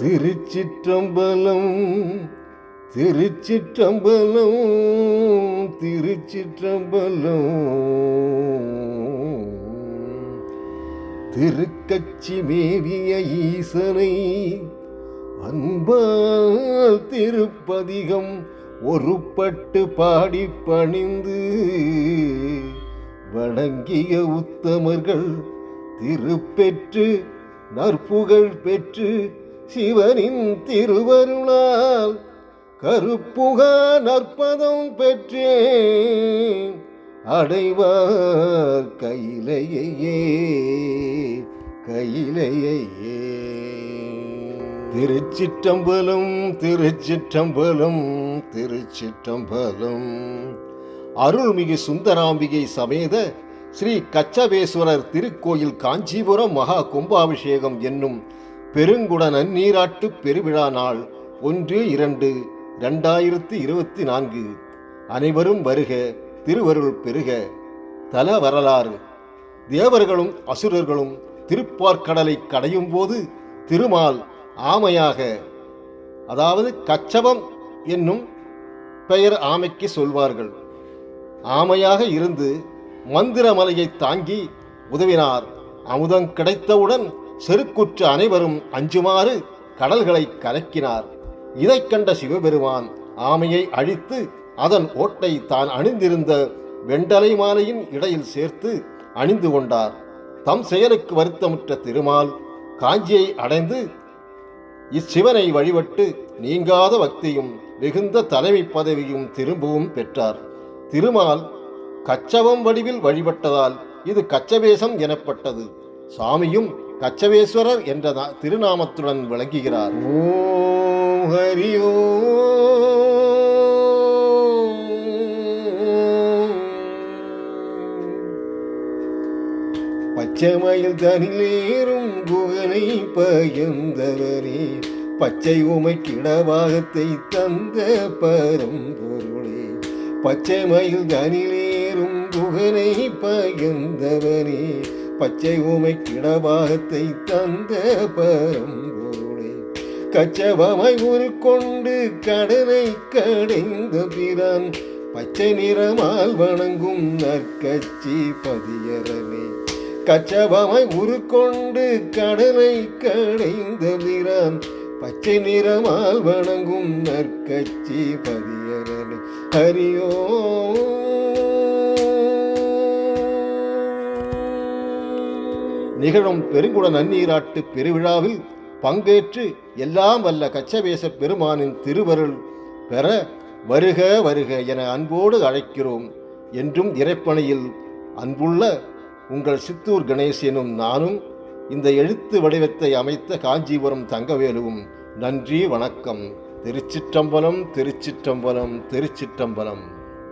திருச்சிற்றம்பலம் திருச்சிற்றம்பலம் திருச்சிற்றம்பலம். திருக்கச்சி மேவிய ஈசனை அன்பால் திருப்பதிகம் ஒருப்பட்டு பாடி பணிந்து வணங்கிய உத்தமர்கள் திருப்பெற்று நற்புகழ் பெற்று சிவனின் திருவருளால் கருப்புகா நற்பதம் பெற்றேன். அடைவார் கையிலையே கையிலையே. திருச்சிற்றம்பலம் திருச்சிற்றம்பலம் திருச்சிற்றம்பலம். அருள்மிகு சுந்தராம்பிகை சமேத ஸ்ரீ கச்சவேஸ்வரர் திருக்கோயில் காஞ்சிபுரம் மகா கும்பாபிஷேகம் என்னும் பெருங்குடனன் நீராட்டு பெருவிழா நாள் ஒன்று இரண்டு ரெண்டாயிரத்தி இருபத்தி நான்கு. அனைவரும் வருக திருவருள் பெருக. தல வரலாறு. தேவர்களும் அசுரர்களும் திருப்பார்க்கடலை கடையும் போது திருமால் ஆமையாக அதாவது கச்சவம் என்னும் பெயர் ஆமைக்கு சொல்வார்கள். ஆமையாக இருந்து மந்திரமலையை தாங்கி உதவினார். அமுதம் கிடைத்தவுடன் செருக்குற்ற அனைவரும் அஞ்சுமாறு கடல்களை கலக்கினார். இதைக் கண்ட சிவபெருமான் ஆமையை அழித்து அதன் ஓட்டை தான் அணிந்திருந்த வெண்டலை மாலையின் இடையில் சேர்த்து அணிந்து கொண்டார். தம் செயலுக்கு வருத்தமுற்ற திருமால் காஞ்சியை அடைந்து இச்சிவனை வழிபட்டு நீங்காத பக்தியும் மிகுந்த தலைமை பதவியும் திரும்பவும் பெற்றார். திருமால் கச்சவம் வடிவில் வழிபட்டதால் இது கச்சவேசம் எனப்பட்டது. சாமியும் கச்சவேஸ்வரர் என்ற திருநாமத்துடன் விளங்குகிறார். ஓம் ஹரி பச்சைமயில் தனிலேறும் குகனை பயந்தவரே பச்சை உமை கிடவாகத்தை தந்த பரம்பொருளே பச்சை மயில் தனிலேறும் குகனை பயந்தவரே பச்சை ஊமை கிடபாகத்தை தந்த பரம்பொருளை கச்சவமை உருக்கொண்டு கடனை கடைந்த பிரான் பச்சை நிறமால் வணங்கும் நற்கச்சி பதியரனே. கச்சவமை உருக்கொண்டு கடனை கடைந்த பிரான் பச்சை நிறமால் வணங்கும் நற்கச்சி பதியரனே. ஹரியோ நிகழும் பெருங்குட நன்னீராட்டு பெருவிழாவில் பங்கேற்று எல்லாம் வல்ல கச்சவேச பெருமானின் திருவருள் பெற வருக வருக என அன்போடு அழைக்கிறோம். என்றும் இறைப்பணியில் அன்புள்ள உங்கள் சித்தூர் கணேஷ் நானும் இந்த எழுத்து வடிவத்தை அமைத்த காஞ்சிபுரம் தங்கவேலுவும் நன்றி வணக்கம். திருச்சிற்றம்பலம் திருச்சிற்றம்பலம் திருச்சிற்றம்பலம்.